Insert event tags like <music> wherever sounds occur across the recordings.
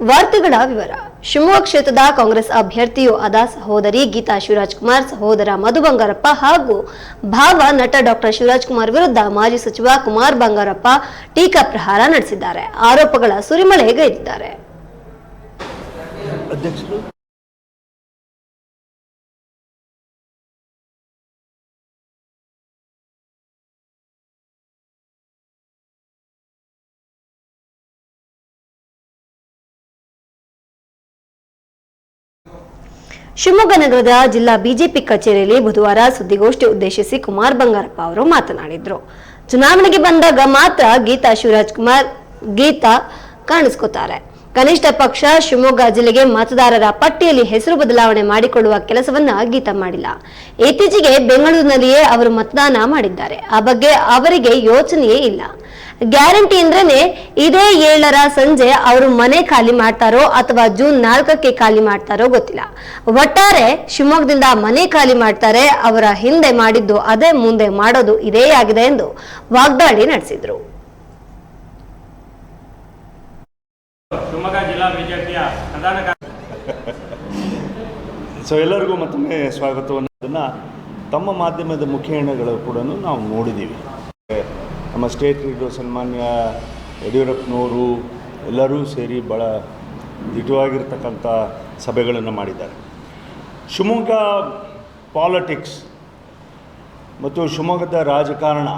ವಾರ್ತೆಗಳ ವಿವರ. ಶಿವಮೊಗ್ಗ ಕ್ಷೇತ್ರದ ಕಾಂಗ್ರೆಸ್ ಅಭ್ಯರ್ಥಿಯೂ ಆದ ಸಹೋದರಿ ಗೀತಾ ಶಿವರಾಜ್ ಕುಮಾರ್ ಸಹೋದರ ಮಧು ಬಂಗಾರಪ್ಪ ಹಾಗೂ ಭಾವ ನಟ ಡಾಕ್ಟರ್ ಶಿವರಾಜ್ ಕುಮಾರ್ ವಿರುದ್ಧ ಮಾಜಿ ಸಚಿವ ಕುಮಾರ್ ಬಂಗಾರಪ್ಪ ಟೀಕಾ ಪ್ರಹಾರ ನಡೆಸಿದ್ದಾರೆ. ಆರೋಪಗಳ ಸುರಿಮಳೆಗೈದಿದ್ದಾರೆ ಶಿವಮೊಗ್ಗ ನಗರದ ಜಿಲ್ಲಾ ಬಿಜೆಪಿ ಕಚೇರಿಯಲ್ಲಿ ಬುಧವಾರ ಸುದ್ದಿಗೋಷ್ಠಿ ಉದ್ದೇಶಿಸಿ ಕುಮಾರ್ ಬಂಗಾರಪ್ಪ ಅವರು ಮಾತನಾಡಿದ್ರು. ಚುನಾವಣೆಗೆ ಬಂದಾಗ ಮಾತ್ರ ಗೀತಾ ಶಿವರಾಜ್ ಕುಮಾರ್ ಗೀತಾ ಕಾಣಿಸ್ಕೋತಾರೆ. ಕನಿಷ್ಠ ಪಕ್ಷ ಶಿವಮೊಗ್ಗ ಜಿಲ್ಲೆಗೆ ಮತದಾರರ ಪಟ್ಟಿಯಲ್ಲಿ ಹೆಸರು ಬದಲಾವಣೆ ಮಾಡಿಕೊಳ್ಳುವ ಕೆಲಸವನ್ನ ಗೀತಾ ಮಾಡಿಲ್ಲ. ಇತ್ತೀಚೆಗೆ ಬೆಂಗಳೂರಿನಲ್ಲಿಯೇ ಅವರು ಮತದಾನ ಮಾಡಿದ್ದಾರೆ. ಆ ಬಗ್ಗೆ ಅವರಿಗೆ ಯೋಚನೆಯೇ ಇಲ್ಲ. ಗ್ಯಾರಂಟಿ ಅಂದ್ರೇನೆ ಇದೇ ಏಳರ ಸಂಜೆ ಅವರು ಮನೆ ಖಾಲಿ ಮಾಡ್ತಾರೋ ಅಥವಾ ಜೂನ್ ನಾಲ್ಕಕ್ಕೆ ಖಾಲಿ ಮಾಡ್ತಾರೋ ಗೊತ್ತಿಲ್ಲ. ಒಟ್ಟಾರೆ ಶಿವಮೊಗ್ಗದಿಂದ ಮನೆ ಖಾಲಿ ಮಾಡ್ತಾರೆ, ಅವರ ಹಿಂದೆ ಮಾಡಿದ್ದು ಅದೇ, ಮುಂದೆ ಮಾಡೋದು ಇದೇ ಆಗಿದೆ ಎಂದು ವಾಗ್ದಾಳಿ ನಡೆಸಿದ್ರು ಶಿವಮೊಗ್ಗ ಜಿಲ್ಲಾ ಬಿಜೆಪಿಯ ಸೊ <laughs> ಎಲ್ಲರಿಗೂ ಮತ್ತೊಮ್ಮೆ ಸ್ವಾಗತವನ್ನು. ಅದನ್ನು ತಮ್ಮ ಮಾಧ್ಯಮದ ಮುಖೇಣಗಳು ಕೂಡ ನಾವು ನೋಡಿದ್ದೀವಿ ನಮ್ಮ ಸ್ಟೇಟ್ ಲೀಡರ್ ಸನ್ಮಾನ್ಯ ಯಡಿಯೂರಪ್ಪನವರು ಎಲ್ಲರೂ ಸೇರಿ ಭಾಳ ದಿಟವಾಗಿರ್ತಕ್ಕಂಥ ಸಭೆಗಳನ್ನು ಮಾಡಿದ್ದಾರೆ. ಶಿವಮೊಗ್ಗ ಪಾಲಿಟಿಕ್ಸ್ ಮತ್ತು ಶಿವಮೊಗ್ಗದ ರಾಜಕಾರಣ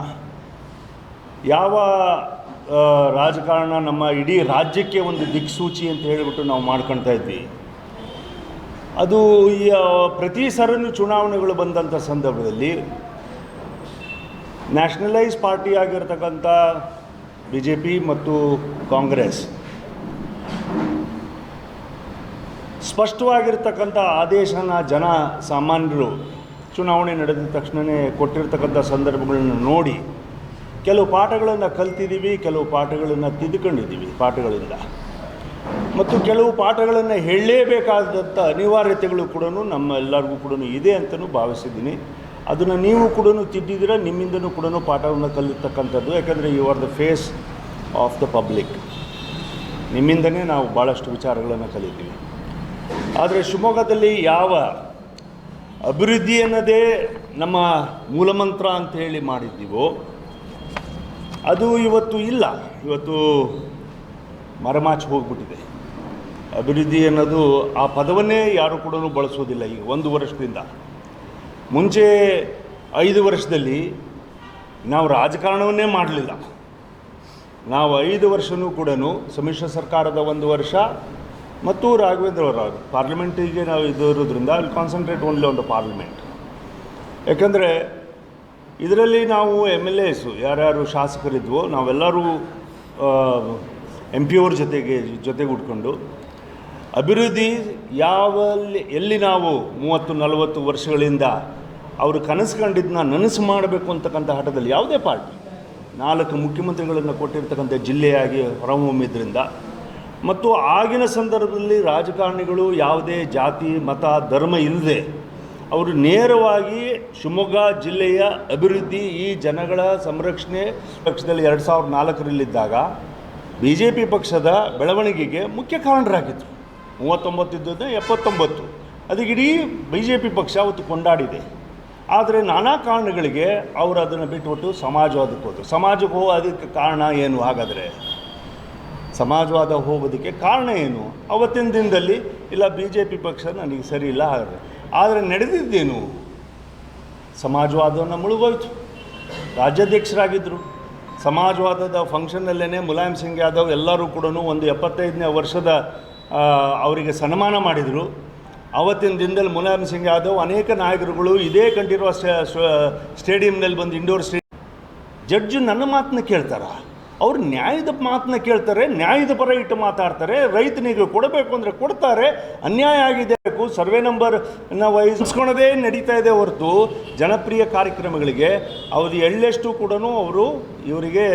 ಯಾವ ರಾಜಕಾರಣ ನಮ್ಮ ಇಡೀ ರಾಜ್ಯಕ್ಕೆ ಒಂದು ದಿಕ್ಸೂಚಿ ಅಂತ ಹೇಳಿಬಿಟ್ಟು ನಾವು ಮಾಡ್ಕೊಳ್ತಾ ಇದ್ವಿ. ಅದು ಈ ಪ್ರತಿ ಸರನು ಚುನಾವಣೆಗಳು ಬಂದಂಥ ಸಂದರ್ಭದಲ್ಲಿ ನ್ಯಾಷನಲೈಸ್ ಪಾರ್ಟಿ ಆಗಿರ್ತಕ್ಕಂಥ ಬಿ ಜೆ ಪಿ ಮತ್ತು ಕಾಂಗ್ರೆಸ್ ಸ್ಪಷ್ಟವಾಗಿರ್ತಕ್ಕಂಥ ಆದೇಶನ ಜನ ಸಾಮಾನ್ಯರು ಚುನಾವಣೆ ನಡೆದ ತಕ್ಷಣವೇ ಕೊಟ್ಟಿರ್ತಕ್ಕಂಥ ಸಂದರ್ಭಗಳನ್ನು ನೋಡಿ ಕೆಲವು ಪಾಠಗಳನ್ನು ಕಲ್ತಿದ್ದೀವಿ ಕೆಲವು ಪಾಠಗಳನ್ನು ತಿದ್ದುಕೊಂಡಿದ್ದೀವಿ ಪಾಠಗಳಿಂದ. ಮತ್ತು ಕೆಲವು ಪಾಠಗಳನ್ನು ಹೇಳಲೇಬೇಕಾದಂಥ ಅನಿವಾರ್ಯತೆಗಳು ಕೂಡ ನಮ್ಮ ಎಲ್ಲರಿಗೂ ಕೂಡ ಇದೆ ಅಂತಲೂ ಭಾವಿಸಿದ್ದೀನಿ. ಅದನ್ನು ನೀವು ಕೂಡ ತಿದ್ದಿದ್ದೀರ, ನಿಮ್ಮಿಂದನೂ ಕೂಡ ಪಾಠವನ್ನು ಕಲಿತಕ್ಕಂಥದ್ದು, ಯಾಕಂದರೆ you are the face of the public ನಿಮ್ಮಿಂದನೇ ನಾವು ಭಾಳಷ್ಟು ವಿಚಾರಗಳನ್ನು ಕಲಿತೀವಿ. ಆದರೆ ಶಿವಮೊಗ್ಗದಲ್ಲಿ ಯಾವ ಅಭಿವೃದ್ಧಿ ಅನ್ನೋದೇ ನಮ್ಮ ಮೂಲಮಂತ್ರ ಅಂತ ಹೇಳಿ ಮಾಡಿದ್ದೀವೋ ಅದು ಇವತ್ತು ಇಲ್ಲ. ಇವತ್ತು ಮರಮಾಚಿ ಹೋಗ್ಬಿಟ್ಟಿದೆ. ಅಭಿವೃದ್ಧಿ ಅನ್ನೋದು ಆ ಪದವನ್ನೇ ಯಾರು ಕೂಡ ಬಳಸೋದಿಲ್ಲ ಈಗ ಒಂದು ವರ್ಷದಿಂದ. ಮುಂಚೆ ಐದು ವರ್ಷದಲ್ಲಿ ನಾವು ರಾಜಕಾರಣವನ್ನೇ ಮಾಡಲಿಲ್ಲ. ನಾವು ಐದು ವರ್ಷವೂ ಕೂಡ ಸಮ್ಮಿಶ್ರ ಸರ್ಕಾರದ ಒಂದು ವರ್ಷ ಮತ್ತು ರಾಘವೇಂದ್ರ ಅವರ ಪಾರ್ಲಿಮೆಂಟಿಗೆ ನಾವು ಇದು ಇರೋದ್ರಿಂದ ಅಲ್ಲಿ concentrate only on the parliament ಯಾಕಂದರೆ ಇದರಲ್ಲಿ ನಾವು ಎಂ ಎಲ್ ಎಸು ಯಾರ್ಯಾರು ಶಾಸಕರಿದ್ವೋ ನಾವೆಲ್ಲರೂ ಎಂ ಪಿ ಅವ್ರ ಜೊತೆಗೆ ಜೊತೆಗೆ ಉಟ್ಕೊಂಡು ಅಭಿವೃದ್ಧಿ ಯಾವಲ್ಲಿ, ಎಲ್ಲಿ ನಾವು ಮೂವತ್ತು, ನಲವತ್ತು ವರ್ಷಗಳಿಂದ ಅವರು ಕನಸು ಕಂಡಿದ್ದನ್ನ ನನಸು ಮಾಡಬೇಕು ಅಂತಕ್ಕಂಥ ಹಠದಲ್ಲಿ ಯಾವುದೇ ಪಾರ್ಟಿ, ನಾಲ್ಕು ಮುಖ್ಯಮಂತ್ರಿಗಳನ್ನು ಕೊಟ್ಟಿರ್ತಕ್ಕಂಥ ಜಿಲ್ಲೆಯಾಗಿ ಹೊರಹೊಮ್ಮಿದ್ರಿಂದ ಮತ್ತು ಆಗಿನ ಸಂದರ್ಭದಲ್ಲಿ ರಾಜಕಾರಣಿಗಳು ಯಾವುದೇ ಜಾತಿ, ಮತ, ಧರ್ಮ ಇಲ್ಲದೆ ಅವರು ನೇರವಾಗಿ ಶಿವಮೊಗ್ಗ ಜಿಲ್ಲೆಯ ಅಭಿವೃದ್ಧಿ ಈ ಜನಗಳ ಸಂರಕ್ಷಣೆ ಪಕ್ಷದಲ್ಲಿ ಎರಡು ಸಾವಿರದ ನಾಲ್ಕರಲ್ಲಿದ್ದಾಗ ಬಿ ಜೆ ಪಿ ಪಕ್ಷದ ಬೆಳವಣಿಗೆಗೆ ಮುಖ್ಯ ಕಾರಣರಾಗಿದ್ದರು ಮೂವತ್ತೊಂಬತ್ತು ಇದ್ದದ್ದು ಎಪ್ಪತ್ತೊಂಬತ್ತು. ಅದಕ್ಕೆ ಇಡೀ ಬಿ ಜೆ ಪಿ ಪಕ್ಷ ಅವತ್ತು ಕೊಂಡಾಡಿದೆ. ಆದರೆ ನಾನಾ ಕಾರಣಗಳಿಗೆ ಅವರು ಅದನ್ನು ಬಿಟ್ಟುಬಿಟ್ಟು ಸಮಾಜವಾದಕ್ಕೆ ಹೋದರು. ಸಮಾಜಕ್ಕೆ ಹೋಗೋದಕ್ಕೆ ಕಾರಣ ಏನು? ಹಾಗಾದರೆ ಸಮಾಜವಾದ ಹೋಗೋದಕ್ಕೆ ಕಾರಣ ಏನು? ಅವತ್ತಿನ ದಿನದಲ್ಲಿ ಇಲ್ಲ ಬಿ ಜೆ ಪಿ ಪಕ್ಷ ನನಗೆ ಸರಿ ಇಲ್ಲ. ಹಾಗಾದರೆ ಆದರೆ ನಡೆದಿದ್ದೇನು? ಸಮಾಜವಾದವನ್ನು ಮುಳುಗೋಯ್ತು. ರಾಜ್ಯಾಧ್ಯಕ್ಷರಾಗಿದ್ದರು ಸಮಾಜವಾದದ ಫಂಕ್ಷನ್ನಲ್ಲೇ ಮುಲಾಯಂ ಸಿಂಗ್ ಯಾದವ್ ಎಲ್ಲರೂ ಕೂಡ ಒಂದು ಎಪ್ಪತ್ತೈದನೇ ವರ್ಷದ ಅವರಿಗೆ ಸನ್ಮಾನ ಮಾಡಿದರು. ಅವತ್ತಿನ ದಿನದಲ್ಲಿ ಮುಲಾಯಂ ಸಿಂಗ್ ಯಾದವ್ ಅನೇಕ ನಾಯಕರುಗಳು ಇದೇ ಕಂಠೀರುವ ಸ್ಟೇಡಿಯಂನಲ್ಲಿ ಬಂದು ಇಂಡೋರ್ ಸ್ಟೇಡಿಯಂ ಜಡ್ಜು ನನ್ನ ಮಾತನ್ನ ಕೇಳ್ತಾರ? ಅವ್ರು ನ್ಯಾಯದ ಮಾತನ್ನ ಕೇಳ್ತಾರೆ, ನ್ಯಾಯದ ಪರ ಇಟ್ಟು ಮಾತಾಡ್ತಾರೆ, ರೈತನಿಗೆ ಕೊಡಬೇಕು ಅಂದರೆ ಕೊಡ್ತಾರೆ, ಅನ್ಯಾಯ ಆಗಿದೆ ಸರ್ವೆ ನಂಬರ್ ವಹಿಸ್ಕೊಳೋದೇ ನಡೀತಾ ಇದೆ ಹೊರತು ಜನಪ್ರಿಯ ಕಾರ್ಯಕ್ರಮಗಳಿಗೆ ಅವ್ರು ಎಳ್ಳೆಷ್ಟು ಕೂಡ ಅವರು ಇವರಿಗೆ